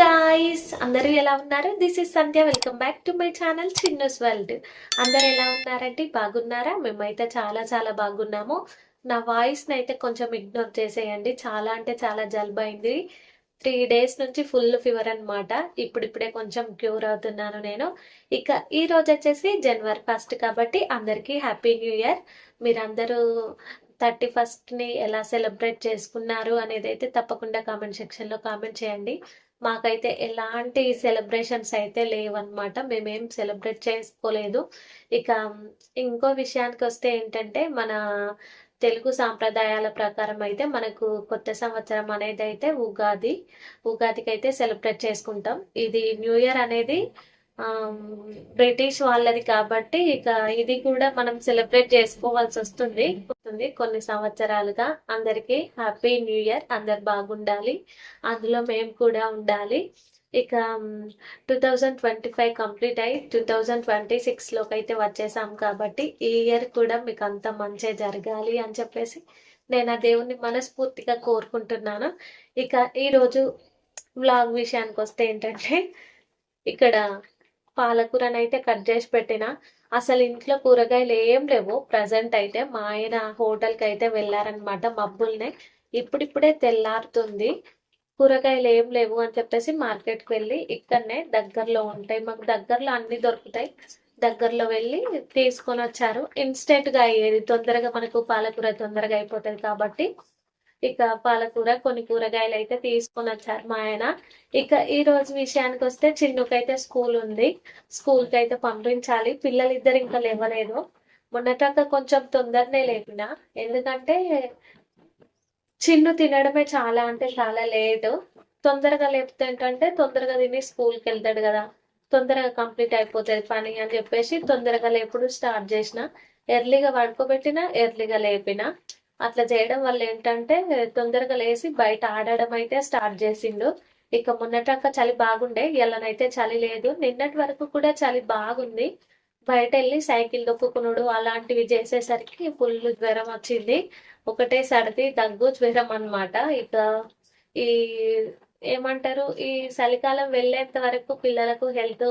Guys అందరూ ఎలా ఉన్నారు? This is Sandhya welcome back to my channel Chinna's world అందరూ ఎలా ఉన్నారండి? బాగున్నారా? మేమైతే చాలా చాలా బాగున్నాము. నా వాయిస్ని అయితే కొంచెం ఇగ్నోర్ చేసేయండి. చాలా అంటే చాలా జలుబు అయింది త్రీ డేస్ నుంచి ఫుల్ ఫీవర్ అన్నమాట. ఇప్పుడిప్పుడే కొంచెం క్యూర్ అవుతున్నాను నేను. ఇక ఈ రోజు వచ్చేసి జనవరి ఫస్ట్ కాబట్టి అందరికీ హ్యాపీ న్యూ ఇయర్ మీరందరూ థర్టీ ఫస్ట్ని ఎలా సెలబ్రేట్ చేసుకున్నారు అనేది అయితే తప్పకుండా కామెంట్ సెక్షన్లో కామెంట్ చేయండి. మాకైతే ఎలాంటి సెలబ్రేషన్స్ అయితే లేవన్నమాట. మేమేం సెలబ్రేట్ చేసుకోలేదు. ఇక ఇంకో విషయానికి వస్తే ఏంటంటే మన తెలుగు సాంప్రదాయాల ప్రకారం అయితే మనకు కొత్త సంవత్సరం అనేది అయితే ఉగాది ఉగాదికి అయితే సెలబ్రేట్ చేసుకుంటాం. ఇది న్యూ ఇయర్ అనేది బ్రిటిష్ వాళ్ళది కాబట్టి ఇక ఇది కూడా మనం సెలబ్రేట్ చేసుకోవాల్సి వస్తుంది. వస్తుంది. కొన్ని సంవత్సరాలుగా అందరికీ హ్యాపీ న్యూ ఇయర్. అందరు బాగుండాలి. అందులో మేము కూడా ఉండాలి. ఇక two thousand twenty five complete అయ్యి టూ థౌజండ్ ట్వంటీ సిక్స్లోకి అయితే వచ్చేసాం కాబట్టి ఈ ఇయర్ కూడా మీకు అంత మంచి జరగాలి అని చెప్పేసి నేను ఆ దేవుణ్ణి మనస్ఫూర్తిగా కోరుకుంటున్నాను. ఇక ఈరోజు వ్లాగ్ విషయానికి వస్తే ఏంటంటే ఇక్కడ పాలకూరని అయితే కట్ చేసి పెట్టిన. అసలు ఇంట్లో కూరగాయలు ఏం లేవు. ప్రజెంట్ అయితే మా ఆయన హోటల్కి అయితే వెళ్ళారనమాట మబ్బుల్నే. ఇప్పుడిప్పుడే తెల్లారుతుంది. కూరగాయలు ఏం లేవు అని చెప్పేసి మార్కెట్కి వెళ్ళి ఇక్కడనే దగ్గరలో ఉంటాయి. మాకు దగ్గరలో అన్ని దొరుకుతాయి. దగ్గరలో వెళ్ళి తీసుకొని వచ్చారు. ఇన్స్టెంట్గా అయ్యేది. తొందరగా మనకు పాలకూర తొందరగా అయిపోతుంది కాబట్టి ఇక పాలకూర కొన్ని కూరగాయలు అయితే తీసుకొని వచ్చారు మా ఆయన. ఇక ఈ రోజు విషయానికి వస్తే చిన్నుకైతే స్కూల్ ఉంది. స్కూల్కి అయితే పంపించాలి. పిల్లలు ఇద్దరు ఇంకా లేవలేదు. మొన్నటాక కొంచెం తొందరనే లేపిన. ఎందుకంటే చిన్ను తినడమే చాలా అంటే చాలా లేటు తొందరగా లేపితే ఏంటంటే తొందరగా తిని స్కూల్కి వెళ్తాడు కదా. తొందరగా కంప్లీట్ అయిపోతుంది పని అని చెప్పేసి తొందరగా లేపుడు స్టార్ట్ చేసిన. ఎర్లీగా పడుకోబెట్టిన ఎర్లీగా లేపిన. అట్లా చేయడం వల్ల ఏంటంటే తొందరగా లేచి బయట ఆడడం అయితే స్టార్ట్ చేసిండు. ఇక మొన్నటాక చలి బాగుండే ఇలానైతే చలి లేదు. నిన్నటి వరకు కూడా చలి బాగుంది. బయట వెళ్ళి సైకిల్ దొక్కుకునుడు అలాంటివి చేసేసరికి ఫుల్ జ్వరం వచ్చింది. ఒకటే సర్ది దగ్గు జ్వరం అన్నమాట. ఇక ఈ ఏమంటారు ఈ చలికాలం వెళ్ళేంత వరకు పిల్లలకు హెల్త్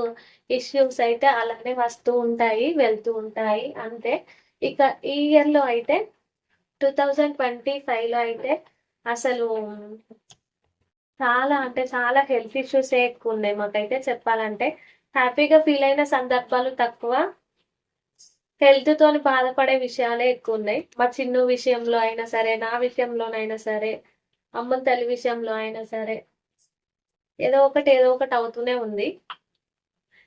ఇష్యూస్ అయితే అలానే వస్తూ ఉంటాయి వెళ్తూ ఉంటాయి. అంతే. ఇక ఈ ఇయర్లో అయితే టూ థౌజండ్ ట్వంటీ ఫైవ్లో అయితే అసలు చాలా అంటే చాలా హెల్త్ ఇష్యూసే ఎక్కువ ఉన్నాయి మాకైతే చెప్పాలంటే. హ్యాపీగా ఫీల్ అయిన సందర్భాలు తక్కువ. హెల్త్ తోని బాధపడే విషయాలే ఎక్కువ ఉన్నాయి మా చిన్ను విషయంలో అయినా సరే నా విషయంలోనైనా సరే అమ్మ తల్లి విషయంలో అయినా సరే ఏదో ఒకటి ఏదో ఒకటి అవుతూనే ఉంది.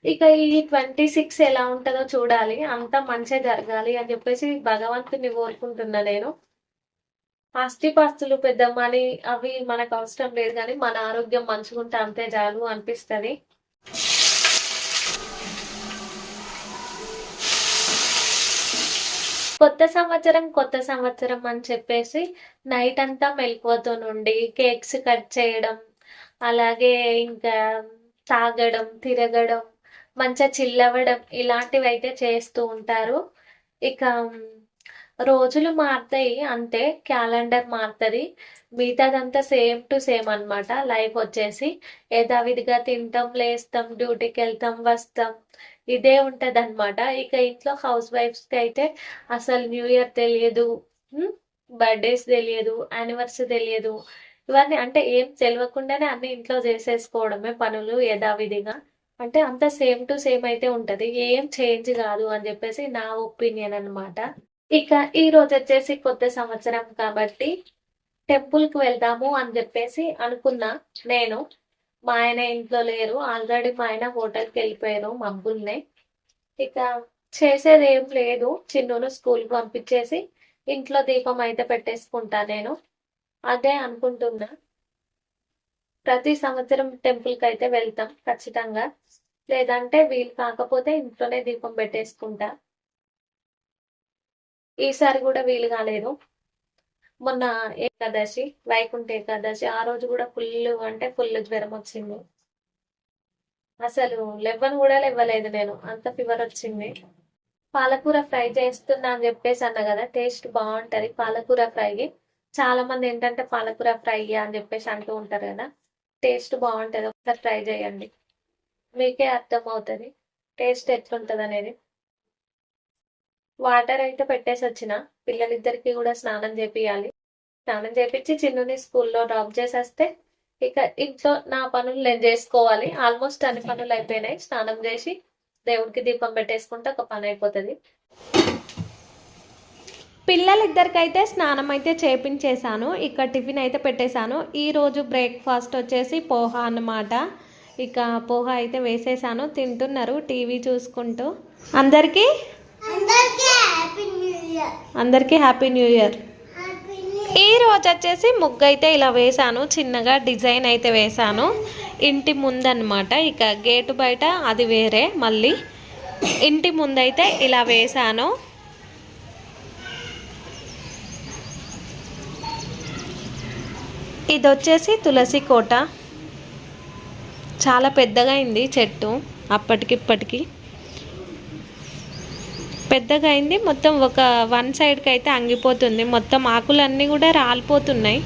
ఇక ఈ ట్వంటీ సిక్స్ ఎలా ఉంటుందో చూడాలి. అంతా మంచిగా జరగాలి అని చెప్పేసి భగవంతుని కోరుకుంటున్నా నేను. ఆస్తిపాస్తులు పెద్ద మనీ అవి మనకు అవసరం లేదు కానీ మన ఆరోగ్యం మంచిగా ఉంటే అంతే చాలు అనిపిస్తుంది. కొత్త సంవత్సరం కొత్త సంవత్సరం అని చెప్పేసి నైట్ అంతా మెలకువతో నుండి కేక్స్ కట్ చేయడం అలాగే ఇంకా తాగడం తిరగడం మంచిగా చిల్లవడం ఇలాంటివి అయితే చేస్తూ ఉంటారు. ఇక రోజులు మారుతాయి అంతే క్యాలెండర్ మారుతుంది. మిగతాదంతా సేమ్ టు సేమ్ అన్నమాట. లైఫ్ వచ్చేసి యథావిధిగా తింటాం లేస్తాం డ్యూటీకి వెళ్తాం వస్తాం. ఇదే ఉంటుంది అనమాట ఇక ఇంట్లో హౌస్ వైఫ్స్కి అయితే అసలు న్యూ ఇయర్ తెలియదు బర్త్డేస్ తెలియదు యానివర్సరీ తెలియదు. ఇవన్నీ అంటే ఏం తెలియకుండానే అన్ని ఇంట్లో చేసేసుకోవడమే పనులు యథావిధిగా. అంటే అంత సేమ్ టు సేమ్ అయితే ఉంటది. ఏం చేంజ్ కాదు అని చెప్పేసి నా ఒపీనియన్ అన్నమాట. ఇక ఈ రోజు వచ్చేసి కొత్త సంవత్సరం కాబట్టి టెంపుల్కి వెళ్దాము అని చెప్పేసి అనుకున్నా నేను. మా ఆయన ఇంట్లో లేరు. ఆల్రెడీ మా ఆయన హోటల్కి వెళ్ళిపోయారు మబ్బుల్నే ఇక చేసేది ఏం లేదు. చిన్నును స్కూల్కి పంపించేసి ఇంట్లో దీపం అయితే పెట్టేసుకుంటా నేను. అదే అనుకుంటున్నా. ప్రతి సంవత్సరం టెంపుల్కి అయితే వెళ్తాం ఖచ్చితంగా. లేదంటే వీలు కాకపోతే ఇంట్లోనే దీపం పెట్టేసుకుంటా. ఈసారి కూడా వీలు కాలేదు. మొన్న ఏకాదశి వైకుంఠ ఏకాదశి ఆ రోజు కూడా ఫుల్ అంటే ఫుల్ జ్వరం వచ్చింది. అసలు లెవ్వను కూడా లేవ్వలేదు నేను అంత ఫీవర్ వచ్చింది. పాలకూర ఫ్రై చేస్తున్నా అని చెప్పేసి అన్న కదా టేస్ట్ బాగుంటది పాలకూర ఫ్రై చాలా మంది ఏంటంటే పాలకూర ఫ్రై అని చెప్పేసి అంటూ ఉంటారు కదా. టేస్ట్ బాగుంటుంది. ఒకసారి ట్రై చేయండి. మీకే అర్థమవుతుంది. టేస్ట్ ఎట్లుంటుంది అనేది వాటర్ అయితే పెట్టేసి వచ్చిన. పిల్లలిద్దరికి కూడా స్నానం చేపియాలి స్నానం చేపించి చిన్నుని స్కూల్లో డ్రాప్ చేసేస్తే ఇక ఇంట్లో నా పనులు నేను చేసుకోవాలి. ఆల్మోస్ట్ అన్ని పనులు అయిపోయినాయి. స్నానం చేసి దేవుడికి దీపం పెట్టేసుకుంటే ఒక పని అయిపోతుంది. పిల్లలిద్దరికైతే స్నానం అయితే చేపించేశాను. ఇక టిఫిన్ అయితే పెట్టేశాను ఈరోజు బ్రేక్ఫాస్ట్ వచ్చేసి పోహా అన్నమాట. ఇక పోహా అయితే వేసేసాను తింటున్నారు టీవీ చూసుకుంటూ. అందరికీ? అందరికీ హ్యాపీ న్యూ ఇయర్. ఈ రోజు వచ్చేసి ముగ్గు అయితే ఇలా వేసాను చిన్నగా డిజైన్ అయితే వేసాను ఇంటి ముందన్నమాట. ఇక గేటు బయట అది వేరే. మళ్ళీ ఇంటి ముందైతే ఇలా వేసాను ఇది వచ్చేసి తులసి కోట. చాలా పెద్దగా అయింది చెట్టు అప్పటికిప్పటికి. పెద్దగా అయింది. మొత్తం ఒక వన్ సైడ్కి అయితే అంగిపోతుంది. మొత్తం ఆకులన్నీ కూడా రాలిపోతున్నాయి.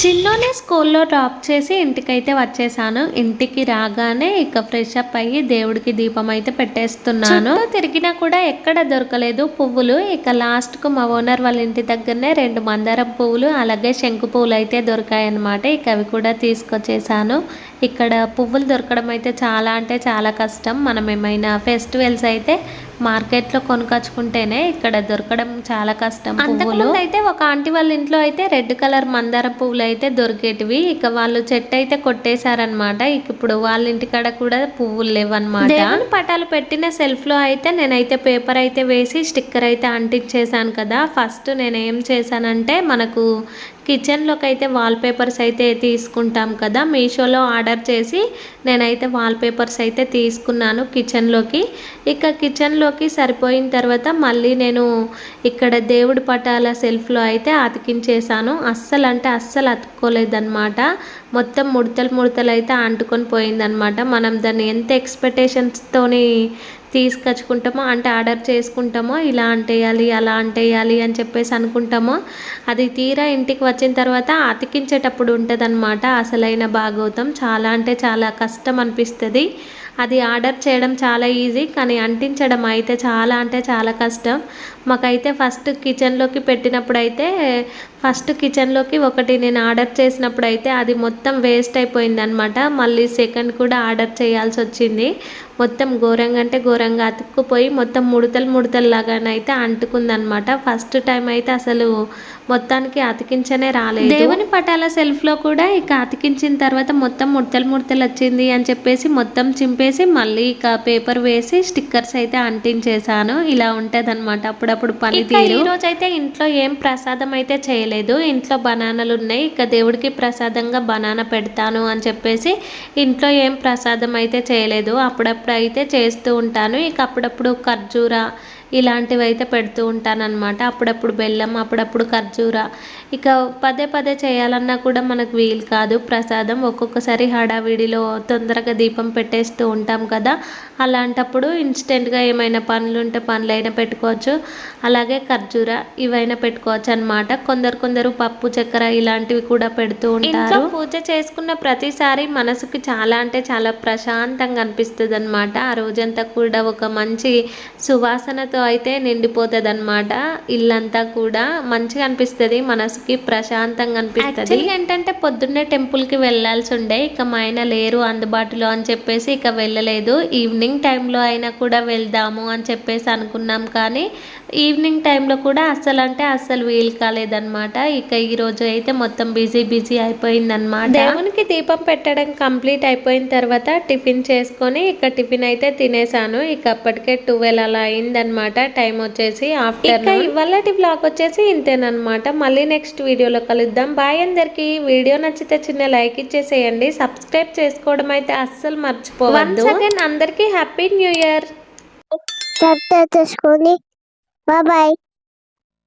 చిన్నోనే స్కూల్లో డ్రాప్ చేసి ఇంటికైతే వచ్చేసాను. ఇంటికి రాగానే ఇక ఫ్రెష్ అప్ అయ్యి దేవుడికి దీపం అయితే పెట్టేస్తున్నాను తిరిగినా కూడా ఎక్కడ దొరకలేదు పువ్వులు. ఇక లాస్ట్కు మా ఓనర్ వాళ్ళ ఇంటి దగ్గరనే రెండు మందారం పువ్వులు అలాగే శంకు పువ్వులు అయితే దొరికాయన్నమాట. ఇక అవి కూడా తీసుకొచ్చేసాను. ఇక్కడ పువ్వులు దొరకడం అయితే చాలా అంటే చాలా కష్టం. మనం ఏమైనా ఫెస్టివల్స్ అయితే మార్కెట్లో కొనుకొచ్చుకుంటేనే ఇక్కడ దొరకడం చాలా కష్టం పువ్వులు. అయితే ఒక ఆంటీ వాళ్ళ ఇంట్లో అయితే రెడ్ కలర్ మందార పువ్వులు అయితే దొరికేటివి. ఇక వాళ్ళు చెట్టు అయితే కొట్టేశారనమాట ఇక ఇప్పుడు వాళ్ళ ఇంటికాడ కూడా పువ్వులు లేవన్నమాట. దేవుని పటాలు పెట్టిన సెల్ఫ్లో అయితే నేనైతే పేపర్ అయితే వేసి స్టిక్కర్ అయితే అంటించేసాను కదా. ఫస్ట్ నేను ఏం చేశానంటే మనకు కిచెన్లోకి అయితే వాల్ పేపర్స్ అయితే తీసుకుంటాం కదా. మీషోలో ఆర్డర్ చేసి నేనైతే వాల్ పేపర్స్ అయితే తీసుకున్నాను కిచెన్లోకి ఇక కిచెన్లోకి సరిపోయిన తర్వాత మళ్ళీ నేను ఇక్కడ దేవుడి పటాల సెల్ఫ్లో అయితే అతికించేసాను అస్సలు అంటే అస్సలు అతుక్కోలేదన్నమాట. మొత్తం ముడతలు ముడతలు అయితే అంటుకొని పోయిందనమాట మనం దాన్ని ఎంత ఎక్స్పెక్టేషన్స్తోని తీసుకొచ్చుకుంటామో? అంటే ఆర్డర్ చేసుకుంటామో? ఇలా అంటేయాలి అలా అంటేయాలి అని చెప్పేసి అనుకుంటామో? అది తీరా ఇంటికి వచ్చిన తర్వాత అతికించేటప్పుడు ఉంటుందన్నమాట. అసలైన భాగవతం చాలా అంటే చాలా కష్టం అనిపిస్తుంది. అది ఆర్డర్ చేయడం చాలా ఈజీ కానీ అంటించడం అయితే చాలా అంటే చాలా కష్టం. మాకైతే ఫస్ట్ కిచెన్లోకి పెట్టినప్పుడు అయితే ఫస్ట్ కిచెన్లోకి ఒకటి నేను ఆర్డర్ చేసినప్పుడు అయితే అది మొత్తం వేస్ట్ అయిపోయింది అనమాట మళ్ళీ సెకండ్ కూడా ఆర్డర్ చేయాల్సి వచ్చింది. మొత్తం ఘోరంగా అంటే ఘోరంగా అతుక్కుపోయి మొత్తం ముడతలు ముడతలు లాగానైతే అంటుకుందనమాట ఫస్ట్ టైం అయితే అసలు మొత్తానికి అతికించనే రాలేదు. దేవుని పటాల సెల్ఫ్లో కూడా ఇక అతికించిన తర్వాత మొత్తం ముడతలు ముడతలు వచ్చింది అని చెప్పేసి మొత్తం చింపేసి మళ్ళీ ఇక పేపర్ వేసి స్టిక్కర్స్ అయితే అంటించేసాను ఇలా ఉంటుంది అనమాట అప్పుడప్పుడు పనితీరు. ఈ రోజు అయితే ఇంట్లో ఏం ప్రసాదం అయితే చేయలేదు. ఇంట్లో బనానాలు ఉన్నాయి ఇక దేవుడికి ప్రసాదంగా బనానా పెడతాను అని చెప్పేసి ఇంట్లో ఏం ప్రసాదం అయితే చేయలేదు. అప్పుడప్పుడు అయితే చేస్తూ ఉంటాను. ఇక అప్పుడప్పుడు ఖర్జూర ఇలాంటివి అయితే పెడుతూ ఉంటానన్నమాట. అప్పుడప్పుడు బెల్లం అప్పుడప్పుడు ఖర్జూర. ఇక పదే పదే చేయాలన్నా కూడా మనకు వీలు కాదు. ప్రసాదం ఒక్కొక్కసారి హడావిడిలో తొందరగా దీపం పెట్టేస్తూ ఉంటాం కదా. అలాంటప్పుడు ఇన్స్టెంట్గా ఏమైనా పనులు ఉంటే పనులైనా పెట్టుకోవచ్చు. అలాగే ఖర్జూర ఇవైనా పెట్టుకోవచ్చు అనమాట కొందరు కొందరు పప్పు చక్కెర ఇలాంటివి కూడా పెడుతూ ఉంటారు. పూజ చేసుకున్న ప్రతిసారి మనసుకి చాలా అంటే చాలా ప్రశాంతంగా అనిపిస్తుంది అనమాట ఆ రోజంతా కూడా ఒక మంచి సువాసనతో అయితే నిండిపోతుంది అనమాట ఇల్లంతా కూడా మంచిగా అనిపిస్తుంది మనసుకి ప్రశాంతంగా అనిపిస్తుంది. ఏంటంటే పొద్దున్నే టెంపుల్కి వెళ్ళాల్సి ఉండే ఇక మా ఆయన లేరు అందుబాటులో అని చెప్పేసి ఇక వెళ్ళలేదు. ఈవినింగ్ టైంలో అయినా కూడా వెళ్దాము అని చెప్పేసి అనుకున్నాం కానీ ఈవినింగ్ టైంలో కూడా అస్సలు అంటే అస్సలు వీలు కాలేదన్నమాట. ఇక ఈ రోజు అయితే మొత్తం బిజీ బిజీ అయిపోయిందన్నమాట. దేవునికి దీపం పెట్టడం కంప్లీట్ అయిపోయిన తర్వాత టిఫిన్ చేసుకొని ఇక టిఫిన్ అయితే తినేసాను. ఇక అప్పటికే ట్వెల్వ్ అలా అయిందనమాట టైం వచ్చేసి ఆఫ్టర్ ఇవాళ బ్లాగ్ వచ్చేసి ఇంతేనమాట మళ్ళీ నెక్స్ట్ వీడియోలో కలుద్దాం. బాయ్ అందరికి. వీడియో నచ్చితే చిన్న లైక్ ఇచ్చేసేయండి. సబ్స్క్రైబ్ చేసుకోవడం అయితే అస్సలు మర్చిపోవద్దు. అందరికీ హ్యాపీ న్యూ ఇయర్. సబ్స్క్రైబ్ చేసుకోండి బాయ్ బాయ్